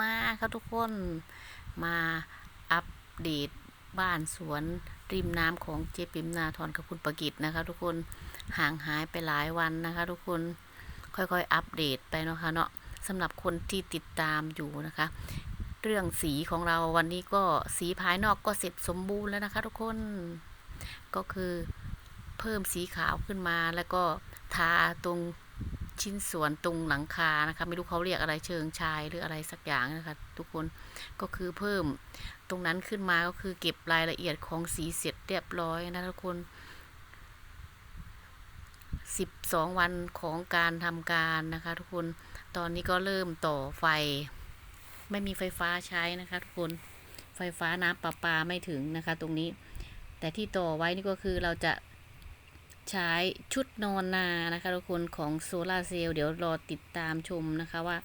มาครับทุกคนมาอัปเดตบ้านสวนริมน้ำของเจปิมนาทรกับคุณประกิตนะคะทุกคนห่างหายไปหลายวันนะคะทุกคนค่อยๆ อัปเดตไปเนาะคะเนาะสำหรับคนที่ติดตามอยู่นะคะ เรื่องสีของเราวันนี้ก็สีภายนอกก็เสร็จสมบูรณ์แล้วนะคะ ทุกคนก็คือเพิ่มสีขาวขึ้นมาแล้วก็ทาตรง ชิ้นส่วนตรงหลังคานะคะ ไม่รู้เขาเรียกอะไรเชิงชายหรืออะไรสักอย่างนะคะ ทุกคนก็คือเพิ่มตรงนั้นขึ้นมาก็คือเก็บรายละเอียดของสีเสร็จเรียบร้อยนะทุกคน12วันของการทำการนะคะ ทุกคนตอนนี้ก็เริ่มต่อไฟ ไม่มีไฟฟ้าใช้นะคะ ทุกคนไฟฟ้าน้ำประปาไม่ถึงนะคะ ตรงนี้ แต่ที่ต่อไว้นี่ก็คือเราจะ ใช้ชุดนอนนานะคะทุกคนของโซลาเซลล์เดี๋ยวรอติดตามชมนะคะว่า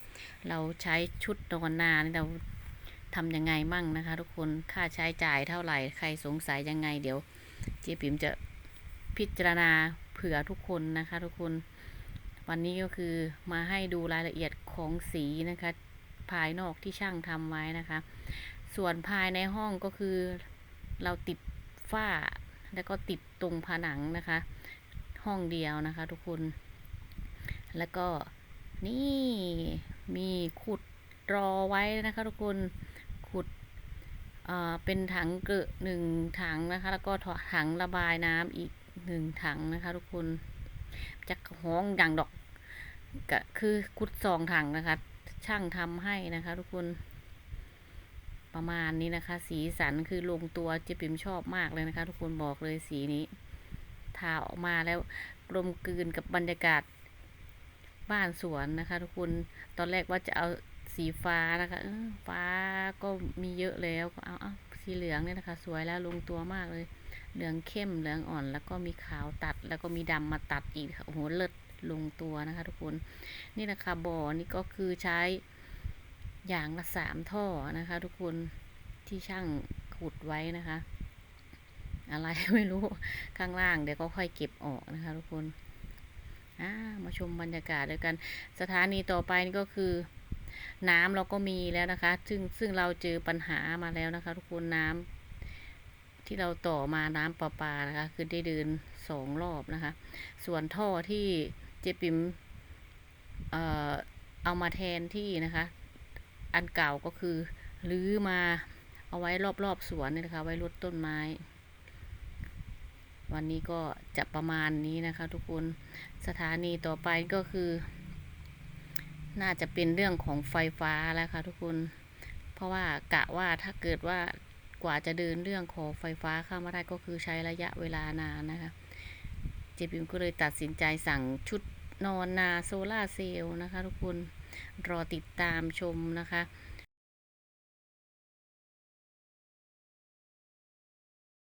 เราใช้ชุดนอนนานี่เราทำยังไงมั่งนะคะ ทุกคนค่าใช้จ่ายเท่าไหร่ใครสงสัยยังไง เดี๋ยวเจ๊ปิ๋มจะพิจารณาเผื่อทุกคนนะคะ ทุกคน วันนี้ก็คือมาให้ดูรายละเอียดของสีนะคะ ภายนอกที่ช่างทำไว้นะคะ ส่วนภายในห้องก็คือเราติดฝ้า แล้วก็ติดตรงผนังนะคะ ห้องเดียวนะคะ ทุกคน แล้วก็นี่มีขุดรอไว้นะคะ ทุกคนขุดเอ่อเป็นถังเกลือหนึ่งถังนะคะ แล้วก็ถังระบายน้ำอีกหนึ่งถังนะคะ ทุกคนจะห้องอย่างดอกก็คือขุดสองถังนะคะ ช่างทำให้นะคะ ทุกคน ประมาณนี้นะคะ สีสันคือลงตัวเจ๊ปิ่มชอบมากเลยนะคะ ทุกคนบอกเลยสีนี้ทาออกมาแล้วกลมกลืนกับบรรยากาศบ้านสวนนะคะ ทุกคนตอนแรกว่าจะเอาสีฟ้านะคะฟ้าก็มีเยอะแล้วก็เอาเอาสีเหลืองเนี่ยนะคะ สวยแล้วลงตัวมากเลย เหลืองเข้มเหลืองอ่อน แล้วก็มีขาวตัด แล้วก็มีดำมาตัดอีกค่ะโอ้โหเลิศลงตัวนะคะ ทุกคนนี่นะคะบ่อนี่ก็คือใช้ อย่างละสามท่อนะคะ ทุกคนที่ช่างขุดไว้นะคะ อะไรไม่รู้ข้างล่างเดี๋ยวก็ค่อยเก็บออกนะคะ ทุกคนามาชมบรรยากาศด้วยกัน สถานีต่อไปนี่ก็คือ น้ำเราก็มีแล้วนะคะ ซึ่งซึ่งเราเจอปัญหามาแล้วนะคะ ทุกคนน้ำที่เราต่อมาน้ำประปานะคะ คือได้เดินสองรอบนะคะ ส่วนท่อที่เจปิมเอ่อเอามาแทนที่นะคะ อันเก่าก็คือรื้อมาเอาไว้รอบๆสวนนี่นะคะ ไว้ลดต้นไม้ วันนี้ก็จะประมาณนี้นะคะ ทุกคนสถานีต่อไปก็คือ น่าจะเป็นเรื่องของไฟฟ้าแล้วค่ะทุกคน เพราะว่ากะว่าถ้าเกิดว่ากว่าจะเดินเรื่องของไฟฟ้าเข้ามาได้ก็คือใช้ระยะเวลานานนะคะ เจพิมก็เลยตัดสินใจสั่งชุดนอนนาโซล่าเซลล์นะคะ ทุกคน รอติดตามชมนะคะ